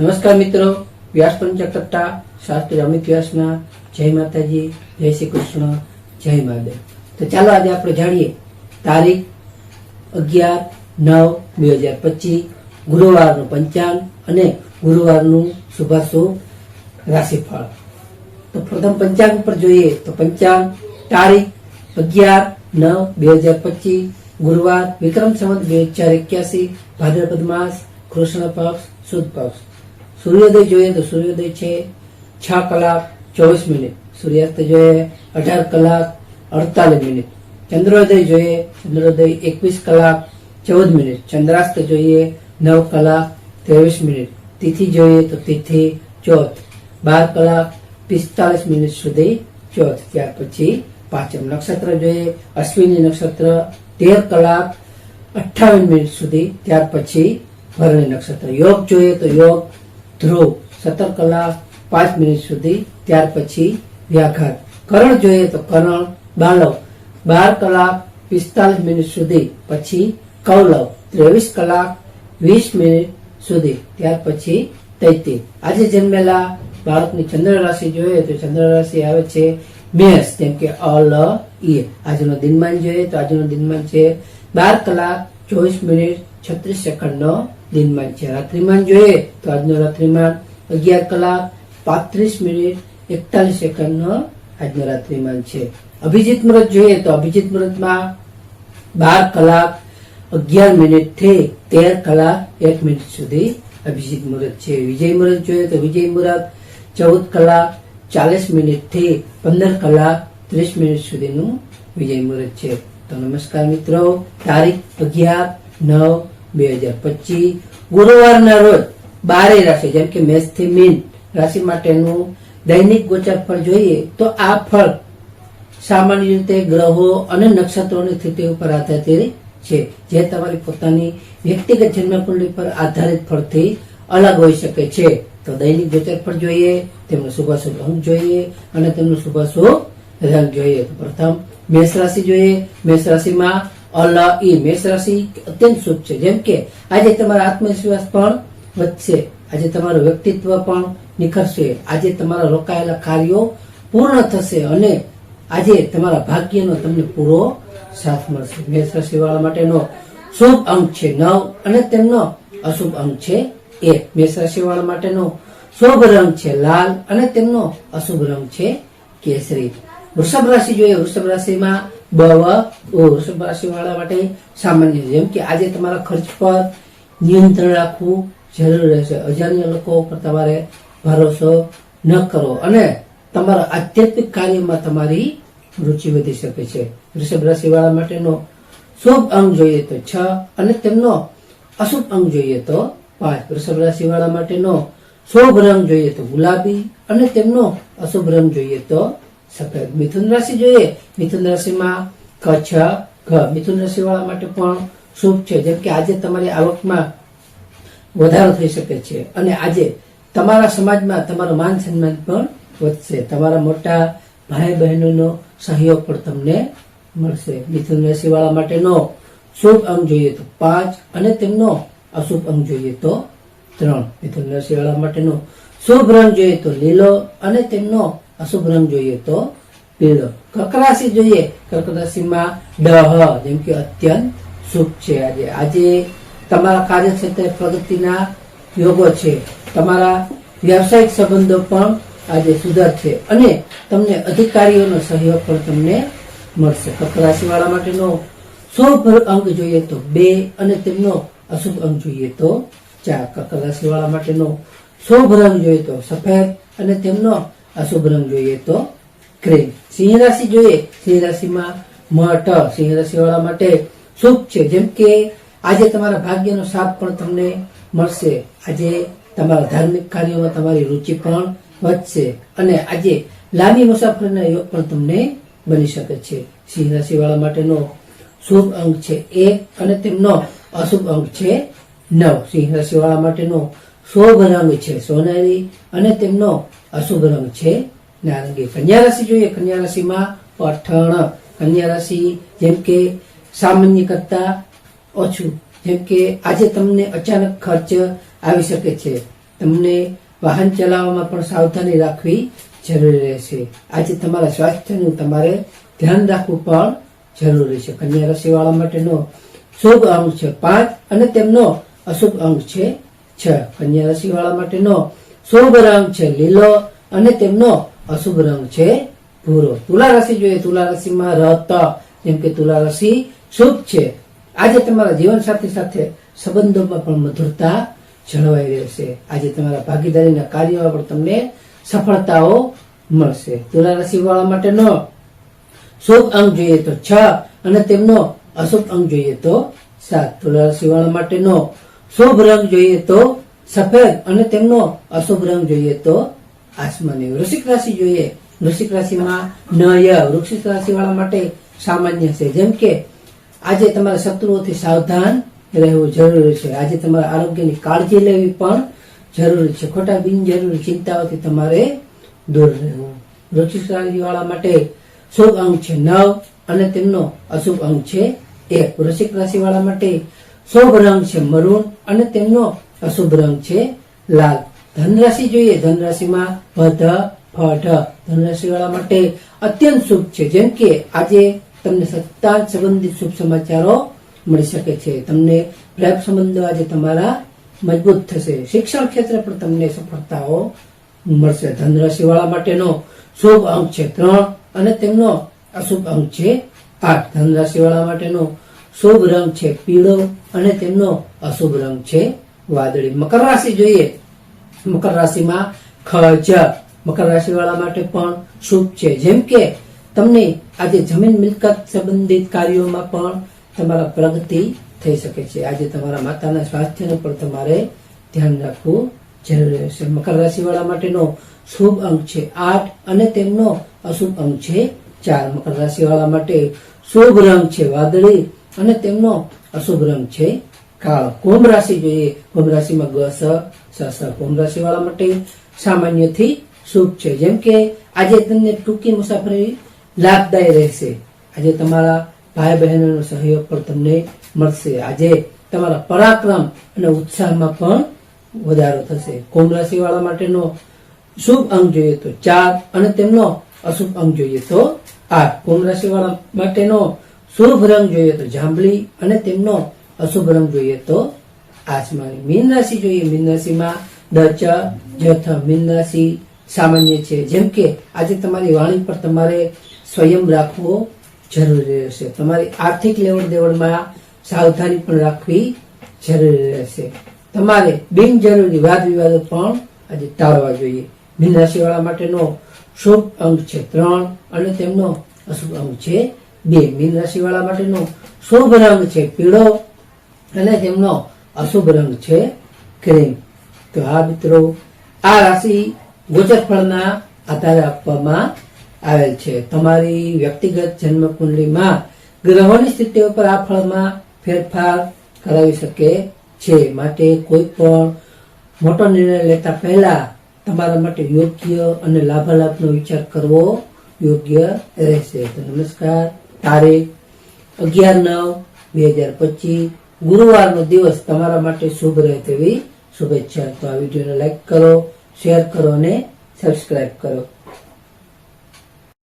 નમસ્કાર મિત્રો, વ્યાસ પંચકટ્ટા શાસ્ત્રી અમિત વ્યાસના જય માતાજી, જય શ્રી કૃષ્ણ, જય મહાદેવ. તો ચાલો આજે આપણે જાણીએ, તારીખ અગિયાર નવ બે હજાર પચીસ, ગુરુવારનું પંચાંગ અને ગુરુવારનું શુભાશુભ રાશિફળ. તો પ્રથમ પંચાંગ પર જોઈએ, તો પંચાંગ, તારીખ અગિયાર નવ બે હજાર પચીસ, ગુરુવાર, વિક્રમ સંવત બે હજાર એક્યાસી ભાદ્રપદ માસ, કૃષ્ણ પક્ષ, સુદ પક્ષ. સૂર્યોદય જોઈએ તો સૂર્યોદય છે છ કલાક ચોવીસ મિનિટ. સૂર્યાસ્ત જોઈએ અઢાર કલાક અડતાલીસ મિનિટ. ચંદ્રોદય જોઈએ ચંદ્રોદય એકવીસ કલાક ચૌદ મિનિટ. ચંદ્રાસ્ત જોઈએ નવ કલાક ત્રેવીસ મિનિટ. તિથિ જોઈએ તો તિથિ ચોથ. બાર કલાક પિસ્તાલીસ મિનિટ સુધી ચોથ. ત્યાર પછી પાંચમ નક્ષત્ર જોઈએ અશ્વિની નક્ષત્ર તેર કલાક અઠાવન મિનિટ સુધી. ત્યાર પછી ભરણી નક્ષત્ર. યોગ જોઈએ તો યોગ ધ્રુવ સત્તર કલાક પાંચ મિનિટ સુધી, ત્યાર પછી વ્યાઘાત. કરણ જોઈએ તો કરણ બાલવ બાર કલાક પિસ્તાલીસ મિનિટ સુધી, પછી કૌલવ. ત્રેવીસ કલાક વીસ મિનિટ સુધી, ત્યાર પછી તૈતી આજે જન્મેલા બાળકની ચંદ્ર રાશિ જોઈએ તો ચંદ્ર રાશિ આવે છે મેષ, જેમ કે અલ ઈ. આજનો દિનમાન જોઈએ તો આજનો દિનમાન છે બાર કલાક ચોવીસ મિનિટ છત્રીસ સેકન્ડનો દિનમાન છે રાત્રિમાન જોઈએ તો આજનો રાત્રિમાન અગિયાર કલાક પાંત્રીસ મિનિટ એકતાલીસ સેકન્ડનો આજનો રાત્રિમાન છે. અભિજીત મુહૂર્ત જોઈએ તો અભિજીત મુહૂર્તમાં બાર કલાક અગિયાર મિનિટથી તેર કલાક એક મિનિટ સુધી અભિજીત મુહૂર્ત છે. વિજય મુહૂર્ત જોઈએ તો વિજય મુહૂર્ત ચૌદ કલાક ચાલીસ મિનિટથી પંદર કલાક ત્રીસ મિનિટ સુધીનું વિજય મુહૂર્ત છે. તો નમસ્કાર મિત્રો, તારીખ અગિયાર નવ બે હજાર પચીસ ગુરુવારના રોજ બારે રાશિ, જેમ કે મેષથી મીન રાશિ માટેનું દૈનિક ગોચર ફળ જોઈએ તો આ ફળ સામાન્ય રીતે ગ્રહો અને નક્ષત્રોની સ્થિતિ ઉપર આધારિત છે. જે તમારી પોતાની વ્યક્તિગત જન્મકુંડલી પર આધારિત ફળથી અલગ હોઈ શકે છે. તો દૈનિક ગોચર ફળ જોઈએ, તેમનો શુભાશુભ અંક જોઈએ અને તેમનો શુભાશુભ રંગ જોઈએ. પ્રથમ મેષ રાશિ જોઈએ. મેષ રાશિમાં અલ એ મેષ રાશિ અત્યંત શુભ છે. જેમ કે આજે તમારો આત્મવિશ્વાસ પણ વધશે. આજે તમારું વ્યક્તિત્વ પણ નિખરશે. આજે તમારા રોકાયેલા કાર્યો પૂર્ણ થશે અને આજે તમારા ભાગ્યનો તમને પૂરો સાથ મળશે. મેષ રાશિ વાળા માટેનો શુભ અંક છે નવ અને તેમનો અશુભ અંક છે એક. મેષ રાશિ વાળા માટેનો શુભ રંગ છે લાલ અને તેમનો અશુભ રંગ છે કેસરી. વૃષભ રાશિ જોઈએ. વૃષભ રાશિમાં વૃષભ રાશિ વાળા માટે સામાન્ય. જેમ કે આજે તમારા ખર્ચ પર નિયંત્રણ રાખવું જરૂરી રહેશે. અજાણ્ય લોકો ઉપર તમારે ભરોસો ન કરો અને તમારા આધ્યાત્મિક કાર્યમાં તમારી રુચિ વધી શકે છે. વૃષભ રાશિવાળા માટેનો શુભ અંગ જોઈએ તો છ અને તેમનો અશુભ અંગ જોઈએ તો પાંચ. વૃષભ રાશિવાળા માટેનો શુભ રંગ જોઈએ તો ગુલાબી અને તેમનો અશુભ રંગ જોઈએ તો સફેદ મિથુન રાશિ જોઈએ. મિથુન રાશિમાં કચ્છ, ઘ. મિથુન રાશિ વાળા માટે પણ શુભ છે. જેમ કે આજે તમારી આવકમાં વધારો થઈ શકે છે. અને આજે તમારા સમાજમાં તમારું માન સન્માન પણ વધશે. તમારા મોટા ભાઈ બહેનોનો સહયોગ પણ તમને મળશે. મિથુન રાશિ વાળા માટેનો શુભ અંક જોઈએ તો પાંચ અને તેમનો અશુભ અંક જોઈએ તો ત્રણ. મિથુન રાશિ વાળા માટેનો શુભ રંગ જોઈએ તો લીલો અને તેમનો અશુભ રંગ જોઈએ તો પીળો. કર્ક જોઈએ. કર્ક રાશિમાં ડહ, જેમ કે અત્યંત શુભ છે આજે. આજે તમારા કાર્યક્ષેત્રે પ્રગતિના યોગો છે. તમારા વ્યવસાયિક સંબંધો પણ આજે સુધરશે અને તમને અધિકારીઓનો સહયોગ પણ તમને મળશે. કર્ક વાળા માટેનો શુભ અંક જોઈએ તો બે અને તેમનો અશુભ અંક જોઈએ તો ચાર. કર્ક રાશિ વાળા માટેનો શુભ રંગ જોઈએ તો સફેદ અને તેમનો અશુભ રંગ જોઈએ તો ક્રીમ સિંહ રાશિ જોઈએ. સિંહ રાશિમાં મઠ સિંહ રાશિ વાળા માટે શુભ છે. જેમ કે આજે તમારા ભાગ્યનો સાથ પણ તમને મળશે. આજે તમારા ધાર્મિક કાર્યોમાં તમારી રુચિ પણ વધશે. અને આજે લાંબી મુસાફરીના યોગ પણ તમને બની શકે છે. સિંહ રાશિ વાળા માટેનો શુભ અંક છે એક અને તેમનો અશુભ અંક છે નવ. સિંહ રાશિ વાળા માટેનો શુભ રંગ છે સોનેરી અને તેમનો અશુભ રંગ છે નારંગી. કન્યા રાશિ જોઈએ. કન્યા રાશિમાં પઠણ કન્યા રાશિ જેમ કે સામાન્ય કરતા ઓછું. જેમ કે આજે તમને અચાનક ખર્ચ આવી શકે છે. તમને વાહન ચલાવવામાં પણ સાવધાની રાખવી જરૂરી રહેશે. આજે તમારા સ્વાસ્થ્યનું તમારે ધ્યાન રાખવું પણ જરૂરી છે. કન્યા રાશિ વાળા માટેનો શુભ અંક છે પાંચ અને તેમનો અશુભ અંક છે છ. કન્યા રાશિ વાળા માટેનો શુભ રંગ છે, લીલો અને તેમનો અશુભ રંગ છે, ભૂરો. તુલા રાશિ જોઈએ. તુલા રાશિમાં રત, જેમ કે તુલા રાશિ શુભ છે. આજે તમારા જીવન સાથી સાથે સંબંધોમાં પણ મધુરતા જળવાઈ રહેશે. આજે તમારા ભાગીદારીના કાર્યોમાં પણ તમને સફળતાઓ મળશે. તુલા રાશિ વાળા માટેનો શુભ અંક જોઈએ તો છ અને તેમનો અશુભ અંક જોઈએ તો સાત. તુલા રાશિ વાળા માટેનો શુભ રંગ જોઈએ તો સફેદ અને તેમનો અશુભ રંગ જોઈએ તો આસમાની વૃશ્ચિક રાશિ જોઈએ. વૃશ્ચિક રાશિમાં નય વૃક્ષિક રાશિ વાળા માટે સામાન્ય છે. જેમ કે આજે તમારા શત્રુઓથી સાવધાન રહેવું જરૂરી છે. આજે તમારા આરોગ્યની કાળજી લેવી પણ જરૂરી છે. ખોટા બિનજરૂરી ચિંતાઓથી તમારે દૂર રહેવું. વૃક્ષિક રાશિ વાળા માટે શુભ અંક છે નવ અને તેમનો અશુભ અંક છે એક. રાશિ વાળા માટે શુભ રંગ છે મરૂન અને તેમનો અશુભ રંગ છે લાલ. ધનરાશિ જોઈએ, ધનરાશિમાં ભધ ફઢ ધનરાશિ વાળા માટે અત્યંત શુભ છે. જેમ કે આજે તમને સત્તા સંબંધિત શુભ સમાચારો મળી શકે છે. તમને પ્રેમ સંબંધો આજે તમારા મજબૂત થશે. શિક્ષણ ક્ષેત્રે પણ તમને સફળતાઓ મળશે. ધનરાશિ વાળા માટેનો શુભ અંક છે ત્રણ અને તેમનો અશુભ અંક છે આઠ. ધનરાશિ વાળા માટેનો શુભ રંગ છે, પીળો અને તેમનો અશુભ રંગ છે, વાદળી. મકર રાશિ જોઈએ. મકર રાશિમાં ખજ મકર રાશિ વાળા માટે પણ શુભ છે. જેમ કે તમને આજે જમીન મિલકત સંબંધિત કાર્યોમાં પણ તમારા પ્રગતિ થઈ શકે છે. આજે તમારા માતાના સ્વાસ્થ્યનું પણ તમારે ધ્યાન રાખવું જરૂરી હશે મકર રાશિ વાળા માટેનો શુભ અંક છે આઠ અને તેમનો અશુભ અંક છે ચાર. મકર રાશિ વાળા માટે શુભ રંગ છે વાદળી અને તેમનો અશુભ રંગ છે. કાળો કુંભ રાશિ જોઈએ. કુંભ રાશિમાં ગસ કુંભ રાશિ વાળા માટે સામાન્યથી શુભ છે. જેમ કે આજે તમને ટૂંકી મુસાફરી લાભદાયી રહેશે. આજે તમારા ભાઈ બહેનોનો સહયોગ પણ તમને મળશે. આજે તમારા પરાક્રમ અને ઉત્સાહમાં પણ વધારો થશે. કુંભ રાશિ વાળા માટેનો શુભ અંક જોઈએ તો ચાર અને તેમનો અશુભ અંક જોઈએ તો આઠ. કુંભ રાશિ વાળા માટેનો શુભ રંગ જોઈએ તો જાંબલી અને તેમનો અશુભ રંગ જોઈએ તો આસમાની. મીન રાશિ જોઈએ. મીન રાશિમાં દચ, જથ, મીન રાશિ સામાન્ય છે. જેમ કે આજે તમારી વાણી પર તમારે સ્વયં રાખવો જરૂરી રહેશે. તમારી આર્થિક લેવડ દેવડમાં સાવધાની પણ રાખવી જરૂરી રહેશે. તમારે બિનજરૂરી વાદ વિવાદો પણ આજે ટાળવા જોઈએ. મીન રાશિવાળા માટેનો શુભ અંક છે ત્રણ અને તેમનો અશુભ અંક છે બે મીન રાશિવાળા માટેનો શુભ રંગ છે, પીળો અને તેમનો અશુભ રંગ છે, ક્રીમ. તો આ મિત્રો, આ રાશિ ગોચર ફળના આધારે આપવામાં આવેલ છે. તમારી વ્યક્તિગત જન્મ કુંડલીમાં ગ્રહોની સ્થિતિ ઉપર આ ફળમાં ફેરફાર કરાવી શકે છે. માટે કોઈ પણ મોટો નિર્ણય લેતા પહેલા તમારા માટે યોગ્ય અને લાભાલાભનો વિચાર કરવો યોગ્ય રહેશે. તો નમસ્કાર. તારીખ અગિયાર નવ બે હજાર પચીસ. ગુરુવારનો દિવસ તમારા માટે શુભ રહે તેવી શુભેચ્છા. તો આ વિડીયોને લાઈક કરો, શેર કરો અને સબસ્ક્રાઈબ કરો.